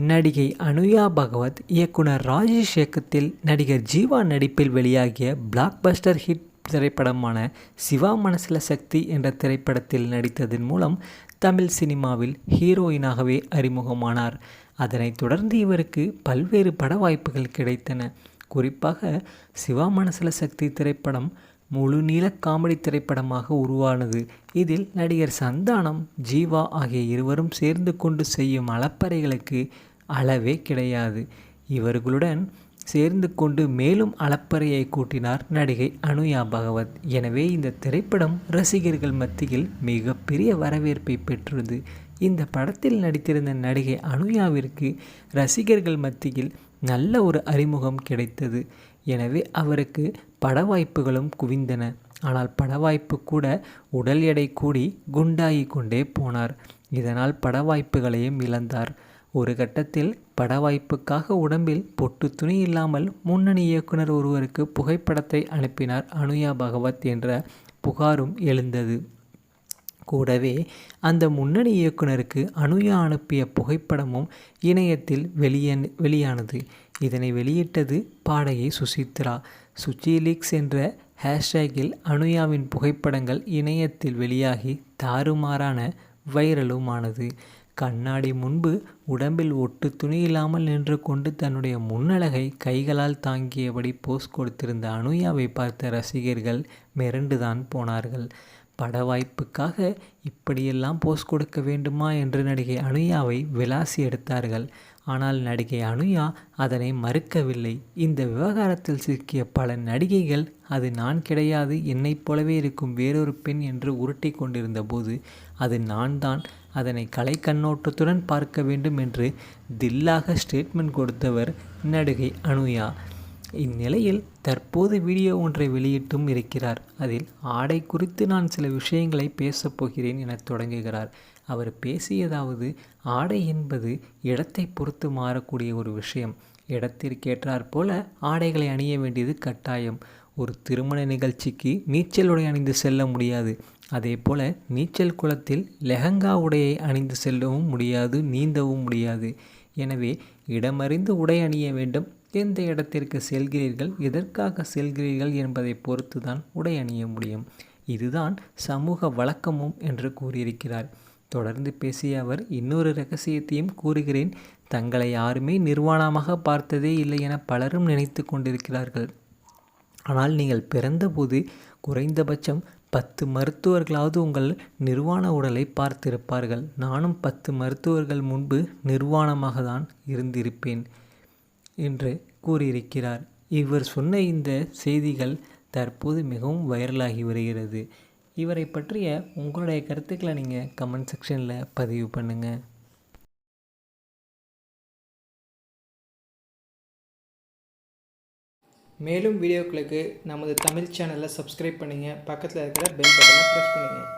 நடிகை அனுயா பகவத் இயக்குனர் ராஜேஷ் இயக்கத்தில் நடிகர் ஜீவா நடிப்பில் வெளியாகிய பிளாக் பஸ்டர் ஹிட் திரைப்படமான சிவா மனசில சக்தி என்ற திரைப்படத்தில் நடித்ததன் மூலம் தமிழ் சினிமாவில் ஹீரோயினாகவே அறிமுகமானார். அதனைத் தொடர்ந்து இவருக்கு பல்வேறு பட வாய்ப்புகள் கிடைத்தன. குறிப்பாக சிவா மனசில சக்தி திரைப்படம் முழுநீள காமெடி திரைப்படமாக உருவானது. இதில் நடிகர் சந்தானம் ஜீவா ஆகிய இருவரும் சேர்ந்து கொண்டு செய்யும் அலப்பறைகளுக்கு அளவே கிடையாது. இவர்களுடன் சேர்ந்து கொண்டு மேலும் அலப்பறையை கூட்டினார் நடிகை அனுயா பகவத். எனவே இந்த திரைப்படம் ரசிகர்கள் மத்தியில் மிகப்பெரிய வரவேற்பை பெற்றது. இந்த படத்தில் நடித்திருந்த நடிகை அனுயாவிற்கு ரசிகர்கள் மத்தியில் நல்ல ஒரு அறிமுகம் கிடைத்தது. எனவே அவருக்கு பட வாய்ப்புகளும் குவிந்தன. ஆனால் பட வாய்ப்பு கூட உடல் எடை கூடி குண்டாகி கொண்டே போனார். இதனால் பட வாய்ப்புகளையும் இழந்தார். ஒரு கட்டத்தில் பட வாய்ப்புக்காக உடம்பில் பொட்டு துணி இல்லாமல் முன்னணி இயக்குனர் ஒருவருக்கு புகைப்படத்தை அனுப்பினார் அனுயா பகவத் என்ற புகாரும் எழுந்தது. கூடவே அந்த முன்னணி இயக்குனருக்கு அனுயா அனுப்பிய புகைப்படமும் இணையத்தில் வெளிய வெளியானது. இதனை வெளியிட்டது பாடகி சுசித்ரா. சுச்சிலீக்ஸ் என்ற ஹேஷ்டேக்கில் அனுயாவின் புகைப்படங்கள் இணையத்தில் வெளியாகி தாறுமாறான வைரலுமானது. கண்ணாடி முன்பு உடம்பில் ஒட்டு துணி இல்லாமல் நின்று கொண்டு தன்னுடைய முன்னழகை கைகளால் தாங்கியபடி போஸ் கொடுத்திருந்த அனுயாவை பார்த்த ரசிகர்கள் மிரண்டுதான் போனார்கள். பட வாய்ப்புக்காக இப்படியெல்லாம் போஸ் கொடுக்க வேண்டுமா என்று நடிகை அனுயாவை விளாசி எடுத்தார்கள். ஆனால் நடிகை அனுயா அதனை மறுக்கவில்லை. இந்த விவகாரத்தில் சிக்கிய பல நடிகைகள் அது நான் கிடையாது என்னைப் போலவே இருக்கும் வேறொரு பெண் என்று உருட்டி கொண்டிருந்த போது அது நான் தான் அதனை கலை கண்ணோட்டத்துடன் பார்க்க வேண்டும் என்று தில்லாக ஸ்டேட்மெண்ட் கொடுத்தவர் நடிகை அனுயா. இந்நிலையில் தற்போது வீடியோ ஒன்றை வெளியிட்டும் இருக்கிறார். அதில் ஆடை குறித்து நான் சில விஷயங்களை பேசப் போகிறேன் என தொடங்குகிறார். அவர் பேசியதாவது ஆடை என்பது இடத்தை பொறுத்து மாறக்கூடிய ஒரு விஷயம். இடத்திற்கேற்றாற் போல ஆடைகளை அணிய வேண்டியது கட்டாயம். ஒரு திருமண நிகழ்ச்சிக்கு நீச்சல் உடை அணிந்து செல்ல முடியாது. அதே போல் நீச்சல் குளத்தில் லெஹங்கா உடையை அணிந்து செல்லவும் முடியாது நீந்தவும் முடியாது. எனவே இடமறிந்து உடை அணிய வேண்டும். எந்த இடத்திற்கு செல்கிறீர்கள் எதற்காக செல்கிறீர்கள் என்பதை பொறுத்து தான் உடை அணிய முடியும். இதுதான் சமூக வழக்கமும் என்று கூறியிருக்கிறார். தொடர்ந்து பேசிய அவர் இன்னொரு ரகசியத்தையும் கூறுகிறேன். தங்களை யாருமே நிர்வாணமாக பார்த்ததே இல்லை என பலரும் நினைத்து கொண்டிருக்கிறார்கள். ஆனால் நீங்கள் பிறந்தபோது குறைந்தபட்சம் பத்து மருத்துவர்களாவது உங்கள் நிர்வாண உடலை பார்த்திருப்பார்கள். நானும் பத்து மருத்துவர்கள் முன்பு நிர்வாணமாக தான் இருந்திருப்பேன். என்று கூறியிருக்கிறார். இவர் சொன்ன இந்த செய்திகள் தற்போது மிகவும் வைரலாகி வருகிறது. இவரை பற்றிய உங்களுடைய கருத்துக்களை நீங்கள் கமெண்ட் செக்ஷனில் பதிவு பண்ணுங்கள் மேலும் வீடியோக்களுக்கு நமது தமிழ் சேனலை சப்ஸ்கிரைப் பண்ணுங்கள் பக்கத்தில் இருக்கிற பெல் பட்டனை ப்ரெஸ் பண்ணுங்கள்